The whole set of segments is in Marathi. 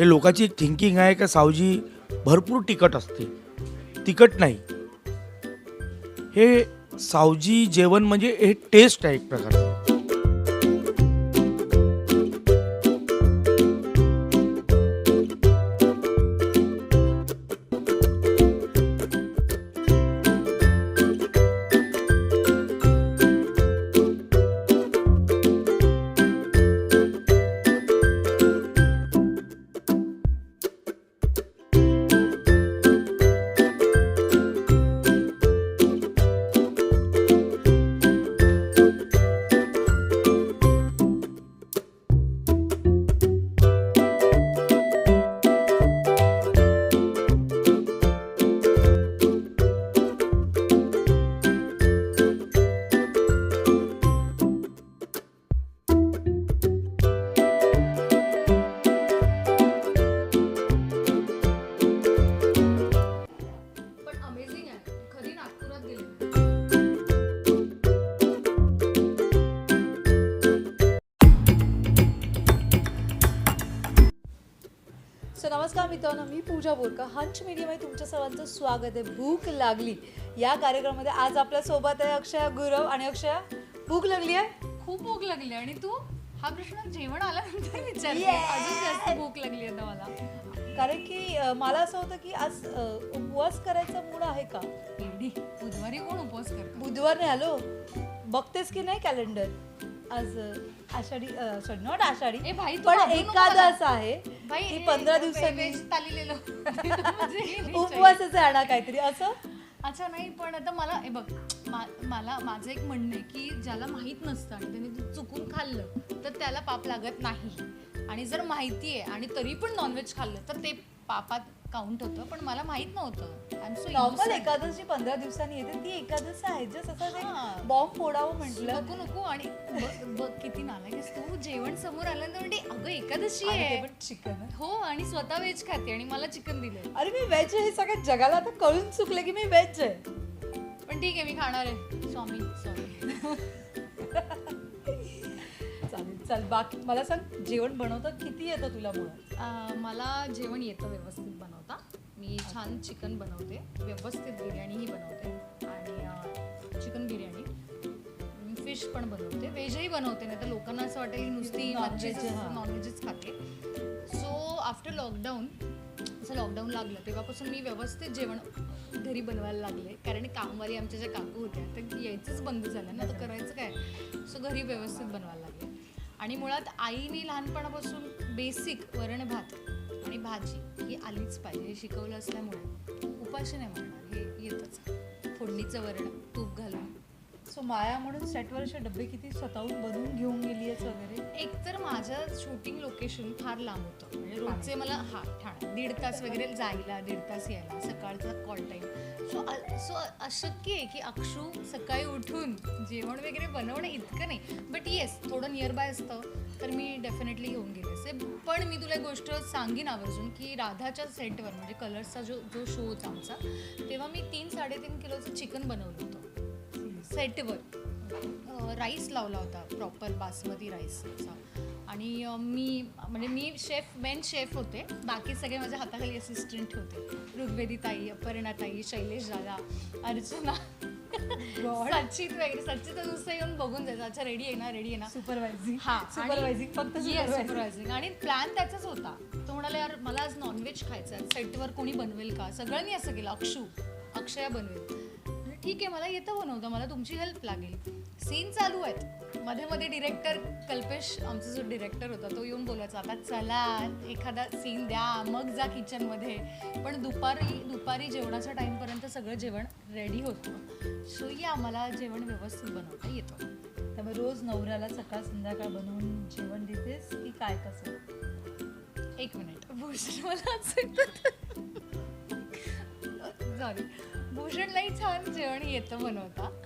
हे लोकांची एक थिंकिंग आहे का सावजी भरपूर तिखट असते. तिखट नाही. हे सावजी जेवण म्हणजे हे टेस्ट आहे एक प्रकारचं. पूजा बोरका हंच मीडियामध्ये तुमच्या सर्वांचं स्वागत आहे. भूक लागली. या कार्यक्रमामध्ये आज आपल्यासोबत आहे अक्षय गुरव आणि अक्षय भूक लागली आहे? खूप भूक लागली आणि तू? हा प्रश्न जेवण आल्यानंतर Yes! अजून जास्त भूक लागली आता मला. कारण की मला असं होतं की आज उपवास करायचा मूड आहे का? बुधवारी कोण उपवास करतो? बुधवार नाही आलो बघतेस की नाही कॅलेंडर आज आषाढी सॉरी नॉट आषाढी ए भाई, तू पण घाबरू नको एकादश आहे. भाई हे पंधरा वे- दिवसांनी वेज तालीलेलं. म्हणजे उपवासाचं ना काहीतरी असं? अच्छा नाही पण आता मला हे बघ मा- मला माझं एक म्हणणं आहे की ज्याला माहीत नसतं आणि त्याने ते चुकून खाल्लं तर त्याला पाप लागत नाही. आणि जर माहिती आहे आणि तरी पण नॉनव्हेज खाल्लं तर ते पापात काउंट होतं पण मला माहीत नव्हतं. नॉर्मल एकादशी पंधरा दिवसांनी येते ती एकादशी आहे जस्ट असं बॉम्ब फोडावं म्हटलं. नको नको आणि बघ- किती नालायक तू. जेवण समोर आल्यानंतर म्हणते अगं एकादशी आहे. पण चिकन हो आणि स्वतः व्हेज खाते आणि मला चिकन दिलंय अरे मी व्हेज आहे हे सगळ्या जगाला आता कळून चुकलं की मी व्हेज आहे. पण ठीक आहे मी खाणार आहे. स्वामी स्वामी. चल बाकी मला सांग जेवण बनवतं किती येतं तुला मुळात? मला जेवण येतं व्यवस्थित मी छान चिकन बनवते. व्यवस्थित बिर्याणीही बनवते. आणि चिकन बिर्याणी. फिश पण बनवते. व्हेजही बनवते नाही तर लोकांना असं वाटेल की नुसती हां. नॉनव्हेजच खाते. सो आफ्टर लॉकडाऊन असं लॉकडाऊन लागलं तेव्हापासून मी व्यवस्थित जेवण घरी बनवायला लागले. कारण कामवाली आमच्या ज्या काकू होत्या तर यायचंच बंद झालं ना तर करायचं काय? सो घरी व्यवस्थित बनवायला लागले. आणि मुळात आईने लहानपणापासून बेसिक वरण भात आणि भाजी ही आलीच पाहिजे. हे शिकवलं असल्यामुळे उपाशी नाही म्हणणार हे येतच. फोडणीचं वरण तूप घालून. सो माया म्हणून सेटवर असे डबे किती स्वतःहून बनवून घेऊन गेली आहेस वगैरे? एक तर माझं शूटिंग लोकेशन फार लांब होतं. म्हणजे रोजचे मला हा ठाणे. दीड तास वगैरे जायला दीड तास यायला सकाळचा कॉल टाईम सो सो अशक्य आहे की अक्षू सकाळी उठून जेवण वगैरे बनवणं इतकं नाही. बट येस थोडं नियर बाय असतं तर मी डेफिनेटली घेऊन गेले. असते पण मी तुला एक गोष्ट सांगीन आवर्जून की राधाच्या सेटवर म्हणजे कलर्सचा जो जो शो होता आमचा तेव्हा मी तीन साडेतीन किलोचं चिकन बनवलं होतं. सेटवर राईस लावला होता प्रॉपर बासमती राईसचा आणि मी म्हणजे मी शेफ मेन शेफ होते. बाकी सगळे माझ्या हाताखाली असिस्टंट होते. ऋग्वेदी ताई अपर्णा ताई शैलेश दादा अर्चना. सचित वगैरे सचित तर नुसतं येऊन बघून जायचं. अच्छा रेडी आहे ना रेडी आहे ना. सुपरवायझिंग हा सुपरवायझिंग फक्त सुपरवायझिंग आणि प्लॅन त्याचाच होता. तो म्हणाला यार मला आज नॉनव्हेज खायचं आहे सेटवर कोणी बनवेल का? सगळ्यांनी असं केलं. अक्षू अक्षया बनवेल. ठीक आहे मला येतं बनवतं. मला तुमची हेल्प लागेल. सीन चालू आहेत. मध्ये मध्ये डिरेक्टर कल्पेश आमचा जो डिरेक्टर होता तो येऊन बोलायचा आता चला एखादा सीन द्या मग जा किचनमध्ये पण दुपारी दुपारी जेवणाच्या टाईमपर्यंत सगळं जेवण रेडी होतं. सो या मला जेवण व्यवस्थित बनवता येतं. त्यामुळे रोज नवऱ्याला सकाळ संध्याकाळ बनवून जेवण देतेस की काय कसं? एक मिनिट भूषण मला सॉरी भूषणलाही छान जेवण येतं बनवता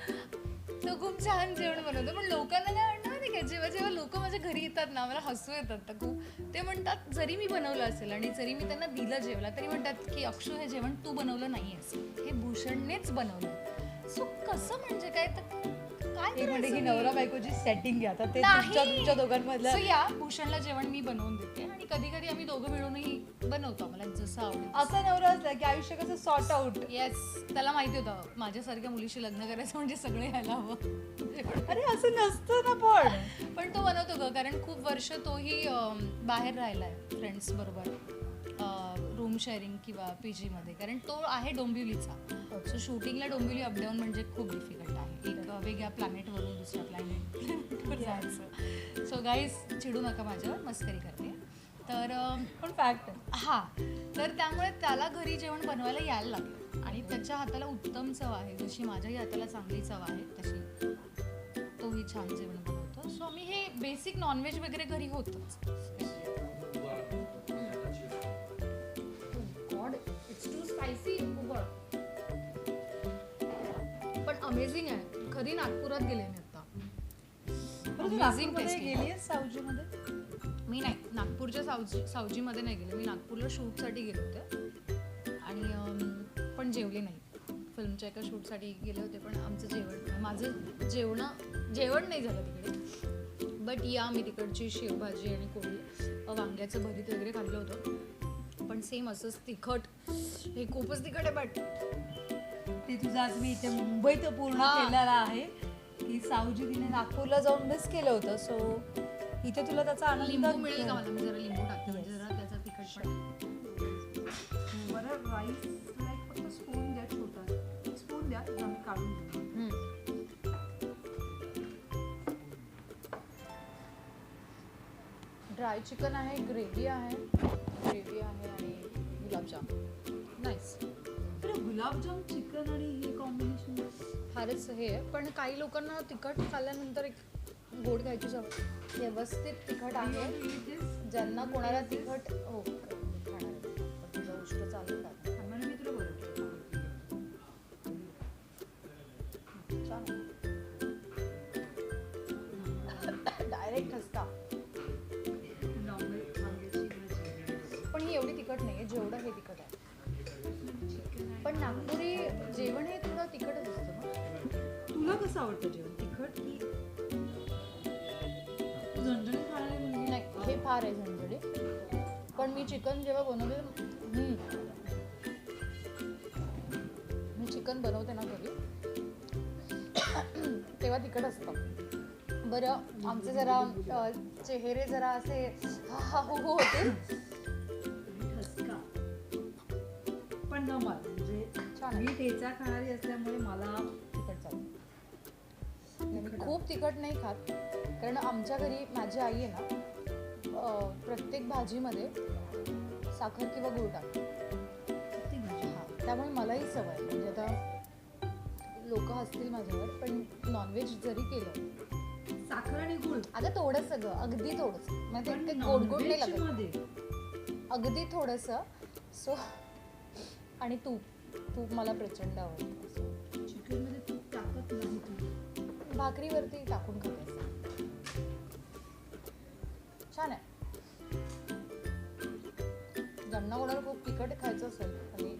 तो खूप छान जेवण बनवतो. पण लोकांना काय वाटतं माहिती का जेव्हा जेव्हा लोक माझ्या घरी येतात ना मला हसू येतात. तर खूप ते म्हणतात जरी मी बनवलं असेल आणि जरी मी त्यांना दिलं जेवला तरी म्हणतात की अक्षू हे जेवण तू बनवलं नाही हे भूषणनेच बनवलं. सो कसं म्हणजे काय? तर एक की करायचं नवरा? बायकोची सेटिंग आहे आता ते नाही. तुमच्या तुमच्या दोघांमधलं So, या भूषणला जेवण मी बनवून देते आणि कधी कधी आम्ही दोघं मिळूनही बनवतो मला जसं आवडेल असा नवरा असला की आयुष्य कसं सॉर्ट आउट येस त्याला माहिती होतं माझ्यासारख्या मुलीशी लग्न करायचं म्हणजे सगळे यायला हवं. अरे असं नसतं ना पण. पण तो बनवतो ग कारण खूप वर्ष तोही अं, बाहेर राहिला आहे फ्रेंड्स बरोबर रूम शेअरिंग किंवा पी जीमध्ये कारण तो आहे डोंबिवलीचा. सो शूटिंगला डोंबिवली अपडाऊन म्हणजे खूप डिफिकल्ट आहे. एक वेगळ्या प्लॅनेटवरून दुसऱ्या प्लॅनेटवर जायचं. सो गाईज चिडू नका माझ्यावर मस्करी करते. तर पण फॅक्ट हा. तर त्यामुळे त्याला घरी जेवण बनवायला यायला लागलं. आणि त्याच्या हाताला उत्तम चव आहे. जशी माझ्याही हाताला चांगली चव आहे तशी तोही छान जेवण बनवतो. सो आम्ही हे बेसिक नॉनव्हेज वगैरे घरी होतच. स्पायसी पण अमेझिंग आहे. खरी नागपुरात गेले मी आता. गेली सावजीमध्ये? मी नाही. नागपूरच्या सावजी सावजीमध्ये नाही गेले. मी नागपूरला शूटसाठी गेले होते. आणि पण जेवले नाही. फिल्मच्या एका शूटसाठी गेले होते पण आमचं जेवण माझं जेवणं जेवण नाही झालं तिकडे. बट या मी तिकडची शेवभाजी आणि कोळी वांग्याचं भरीत वगैरे खाल्लं होतं. पण सेम असंच तिखट हे खूपच आहे बट. ते तुझं आज मी इथे मुंबईत पूर्ण हा. केलेलं आहे. की सावजी तिने नागपूरला जाऊन मिस केलं होतं सो इथे तुला त्याचा आनंद लिंबू मिळेल का मला? मी जरा लिंबू टाकते म्हणजे जरा त्याचा तिखट बरं फक्त स्पून द्या छोटा. स्पून द्या आम्ही काढून घेऊ ड्राय चिकन आहे ग्रेव्ही आहे. ग्रेव्ही आहे आणि गुलाबजाम. बरं गुलाबजाम चिकन आणि हे कॉम्बिनेशन फारच हे आहे. पण काही लोकांना तिखट खाल्ल्यानंतर एक गोड खायची सवय. व्यवस्थित तिखट आहे. ज्यांना कोणाला तिखट हो. पण नागपुरी जेवण हे थोडं तिखटच असतं ना? तुला कसं आवडतं जेवण? तिखट की तू झणझणीत खाणारी मुलगी नाही हे फार आहे झणझडी पण मी चिकन जेव्हा बनवते. मी चिकन बनवते ना घरी तेव्हा तिखट असतं. बरं आमचे जरा चेहरे जरा असे हा हा हो हो होते न मला म्हणजे छान. मी ठेचा खाणारी असल्यामुळे मला तिखट चालतं. मी खूप तिखट नाही खात. कारण आमच्या घरी माझी आई आहे ना प्रत्येक भाजीमध्ये साखर किंवा गुळ टाकते हा, त्यामुळे मलाही सवय. म्हणजे आता लोक हसतील माझ्यावर पण नॉनव्हेज जरी केलं. साखर आणि गुळ. अगं थोडंच सगळं अगदी थोडंच म्हणजे गोड गोड नाही लागत. अगदी थोडंसं. सो आणि तूप. तूप मला प्रचंड आवडतं. तूप टाकत नाही तू. भाकरीवरती टाकून खाते छान आहे. ज्यांना कोणाला खूप तिखट खायचं असेल आणि.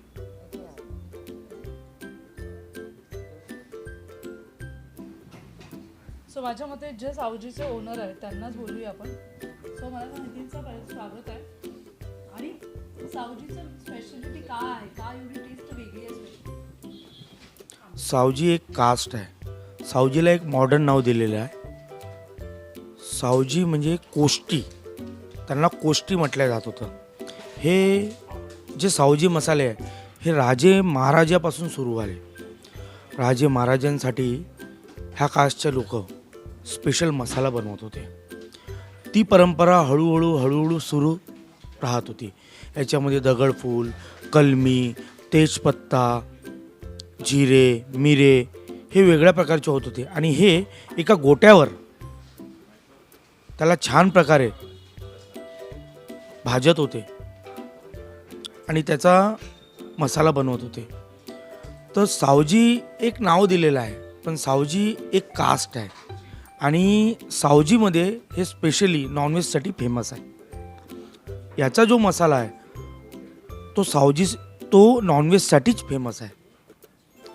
सो माझ्या मते जे सावजीचे ओनर आहेत त्यांनाच बोलूया आपण. सो मला पहिलं स्वागत आहे. सावजीचं स्पेशालिटी काय आहे? एवढी टेस्ट वेगळी आहे सावजी एक कास्ट आहे. सावजीला एक मॉडर्न नाव दिलेलं आहे. सावजी म्हणजे कोष्टी. त्यांना कोष्टी म्हटलं जात होतं. हे जे सावजी मसाले आहे हे राजे महाराजापासून सुरू झाले. राजे महाराजांसाठी ह्या कास्टचे लोक स्पेशल मसाला बनवत होते. ती परंपरा हळूहळू हळूहळू सुरू राहत होती. याच्यामध्ये दगडफूल कलमी तेजपत्ता जिरे मिरे हे वेगळ्या प्रकारचे होत होते. आणि हे एका गोट्यावर त्याला छान प्रकारे भाजत होते. आणि त्याचा मसाला बनवत होते. तर सावजी एक नाव दिलेलं आहे पण सावजी एक कास्ट आहे. आणि सावजीमध्ये हे स्पेशली नॉनव्हेजसाठी फेमस आहे. याचा जो मसाला आहे तो सावजी तो नॉनव्हेजसाठीच फेमस आहे.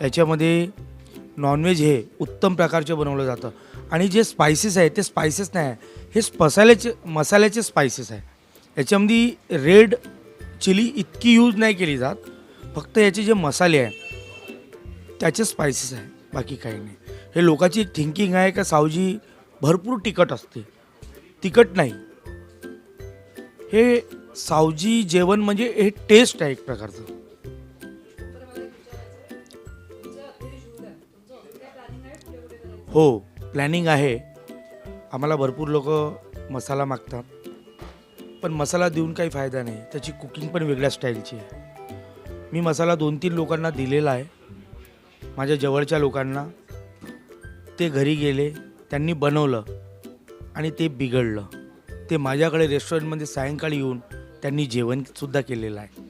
याच्यामध्ये नॉनव्हेज हे उत्तम प्रकारचे बनवलं जातं. आणि जे स्पायसेस आहे ते स्पायसेस नाही आहे. हे मसाल्याचे मसाल्याचे स्पायसेस आहे. याच्यामध्ये रेड चिली इतकी यूज नाही केली जात. फक्त याचे जे मसाले आहे त्याचे स्पायसेस आहे. बाकी काही नाही. हे लोकांची एक थिंकिंग आहे का सावजी भरपूर तिखट असते. तिखट नाही. हे सावजी जेवण म्हणजे हे टेस्ट आहे एक प्रकारचं. हो प्लॅनिंग आहे. आम्हाला भरपूर लोक मसाला मागतात. पण मसाला देऊन काही फायदा नाही. त्याची कुकिंग पण वेगळ्या स्टाईलची आहे. मी मसाला दोन तीन लोकांना दिलेला आहे. माझ्या जवळच्या लोकांना. ते घरी गेले त्यांनी बनवलं आणि ते बिघडलं. ते माझ्याकडे रेस्टॉरंटमध्ये सायंकाळी येऊन त्यांनी जेवणसुद्धा केलेलं आहे.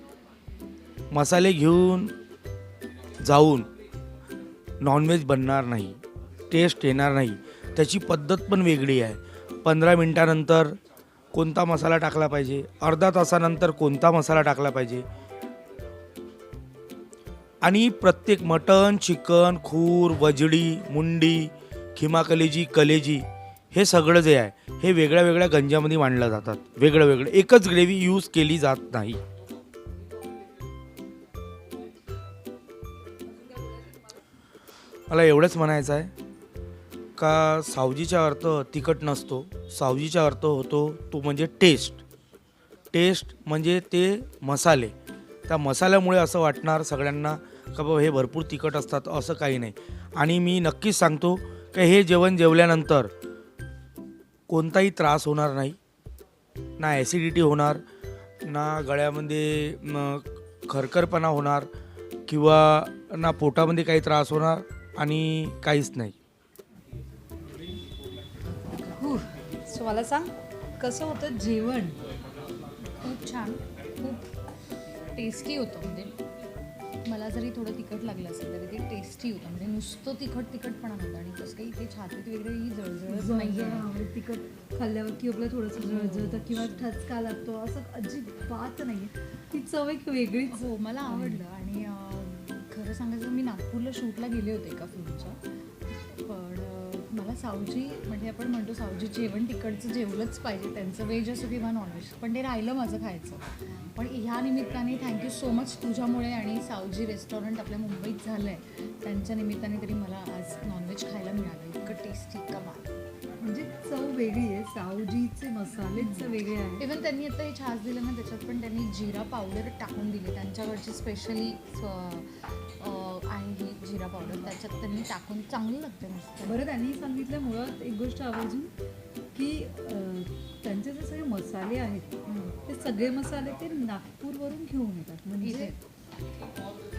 मसाले घेऊन जाऊन नॉनव्हेज बनणार नाही टेस्ट येणार नाही त्याची पद्धत पण वेगळी आहे. पंधरा मिनटानंतर कोणता मसाला टाकला पाहिजे अर्धा तासानंतर कोणता मसाला टाकला पाहिजे. आणि प्रत्येक मटण चिकन खूर वजडी मुंडी खिमा कलेजी कलेजी हे सगळं जे आहे हे वेगळ्या वेगळ्या गंजामध्ये मांडलं जातात. वेगळं वेगळं. एकच ग्रेव्ही यूज केली जात नाही. मला एवढंच म्हणायचं आहे का सावजीचा अर्थ तिखट नसतो. सावजीचा अर्थ होतो तो म्हणजे टेस्ट टेस्ट म्हणजे ते मसाले. त्या मसाल्यामुळे असं वाटणार सगळ्यांना का बाबा हे भरपूर तिखट असतात असं काही नाही. आणि मी नक्कीच सांगतो की हे जेवण जेवल्यानंतर कोणताही त्रास होणार नाही ना ॲसिडिटी होणार ना गळ्यामध्ये खरखरपणा होणार किंवा ना पोटामध्ये काही त्रास होणार आणि काहीच नाही. सो मला सांग कसं होतं जेवण? खूप छान खूप टेस्टी होतं म्हणजे. मला जरी थोडं तिखट लागलं असेल तरी ते टेस्टी होतं. म्हणजे नुसतं तिखट तिखटपणा नव्हतं आणि कसं काही ते छातीत वगैरे ही जळजळच नाही जळजळ तिखट खाल्ल्यावर की आपलं थोडंसं जळजळतं किंवा ठसका लागतो असं अजिबात नाही ती चव एक वेगळीच. हो मला आवडलं. आणि खरं सांगायचं मी नागपूरला शूटला गेले होते एका फिल्मच्या. पण मला सावजी म्हणजे आपण म्हणतो सावजी जेवण तिकडचं जेवलंच पाहिजे. त्यांचं व्हेज असो किंवा नॉनव्हेज पण ते राहिलं माझं खायचं. पण ह्या निमित्ताने थँक्यू सो मच तुझ्यामुळे आणि सावजी रेस्टॉरंट आपल्या मुंबईत झालं आहे त्यांच्या निमित्ताने तरी मला आज नॉनव्हेज खायला मिळालं. इतकं टेस्टी कमाल म्हणजे चव वेगळी आहे. सावजीचे मसालेच वेगळे आहेत. इवन त्यांनी आता हे छास दिलं ना त्याच्यात पण त्यांनी जिरा पावडर टाकून दिली. त्यांच्याकडची स्पेशली आहे ही जिरा पावडर त्याच्यात त्यांनी टाकून चांगलं लागतं मस्त. बरं त्यांनी सांगितलं मुळात एक गोष्ट आवर्जून की त्यांचे जे सगळे मसाले आहेत ते सगळे मसाले ते नागपूरवरून घेऊन येतात. म्हणजे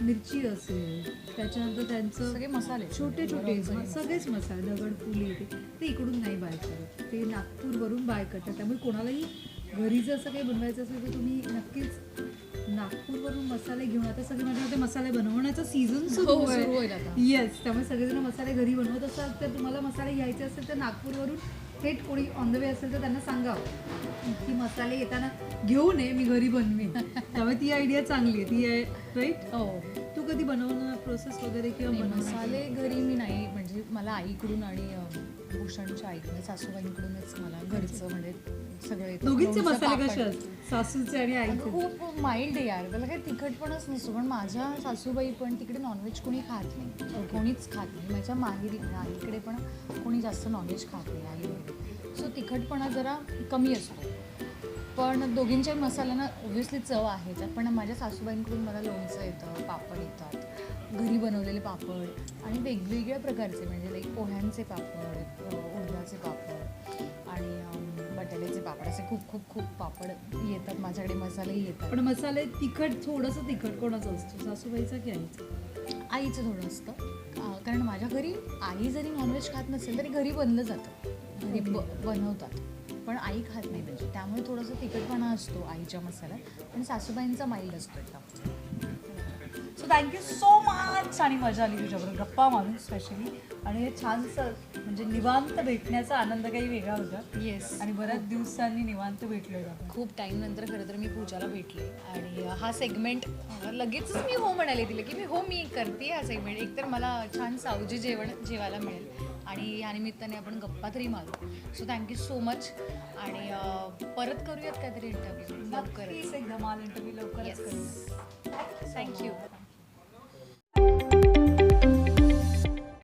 मिरची असेल त्याच्यानंतर त्यांचं सगळे मसाले. छोटे छोटे सगळेच मसाले दगडफुली येते ते इकडून नाही बाय करत. ते नागपूरवरून बाय करतात. त्यामुळे कोणालाही घरी जर असं काही बनवायचं असेल तर तुम्ही नक्कीच नागपूरवरून मसाले घेऊन आता सगळे माझ्या मते मसाले बनवण्याचा सीझन सुरू हो, होईल. येस त्यामुळे सगळेजण मसाले घरी बनवत असाल तर तुम्हाला मसाले घ्यायचे असेल तर नागपूरवरून थेट कोणी ऑन द वे असेल तर त्यांना सांगावं. की मसाले येताना घेऊन ये मी घरी बनवीन. त्यामुळे ती आयडिया चांगली आहे. ती आहे राईट हो. तू कधी बनवणं प्रोसेस वगैरे किंवा मसाले घरी मी नाही. म्हणजे मला आईकडून आणि भूषणच्या आईकडून सासूबाईंकडूनच मला घरचं म्हणजे सगळं. दोघींचे मसाले. कसे सासूचे आणि आईचे. खूप माइल्ड आहे यार. त्याला काही तिखटपणच नसतो. पण माझ्या सासूबाई पण तिकडे नॉनव्हेज कोणी खात नाही. कोणीच खात नाही. माझ्या माहेरी आईकडे पण कोणी जास्त नॉनव्हेज खात नाही. आई वगैरे. सो तिखटपणा जरा कमी असतो. पण दोघींच्या मसाल्यांना ऑब्व्हियसली चव आहे. त्यात पण माझ्या सासूबाईंकडून मला लोणचं येतं पापड येतात. घरी बनवलेले पापड आणि वेगवेगळ्या प्रकारचे. म्हणजे लाईक पोह्यांचे पापड उडदाचे पापड आणि बटाट्याचे पापड. असे खूप खूप खूप पापड येतात माझ्याकडे मसालेही येतात. पण मसाले तिखट थोडंसं तिखट कोणाचं असतं? सासूबाईचा की आईचं? आईचं थोडं असतं. अ, कारण माझ्या घरी आई जरी नॉनव्हेज खात नसेल तरी घरी बनलं जातं. घरी ब बनवतात. पण आई खात नाही म्हणजे. त्यामुळे थोडंसं तिखटपणा असतो आईच्या मसाल्यात. पण सासूबाईंचा माइल्ड असतो एकदम. सो थँक्यू सो मच आणि मजा आली तुझ्याबरोबर. गप्पा मारून स्पेशली आणि हे छानसं म्हणजे निवांत भेटण्याचा आनंद काही वेगळा होता. येस आणि बऱ्याच दिवसांनी निवांत भेटलोय आपण. खूप टाईम नंतर खरं तर मी पूजाला भेटले. आणि हा सेगमेंट लगेचच मी हो म्हणाले तिला की मी हो मी करते हा सेगमेंट एकतर मला छान सावजी जेवण जेवायला मिळेल. आणि या निमित्ताने आपण गप्पा तरी मारू. सो थँक्यू सो मच आणि परत करूयात काहीतरी इंटरव्ह्यू लवकरच. नक्कीच एक धमाल इंटरव्ह्यू लवकरच. करूया थँक्यू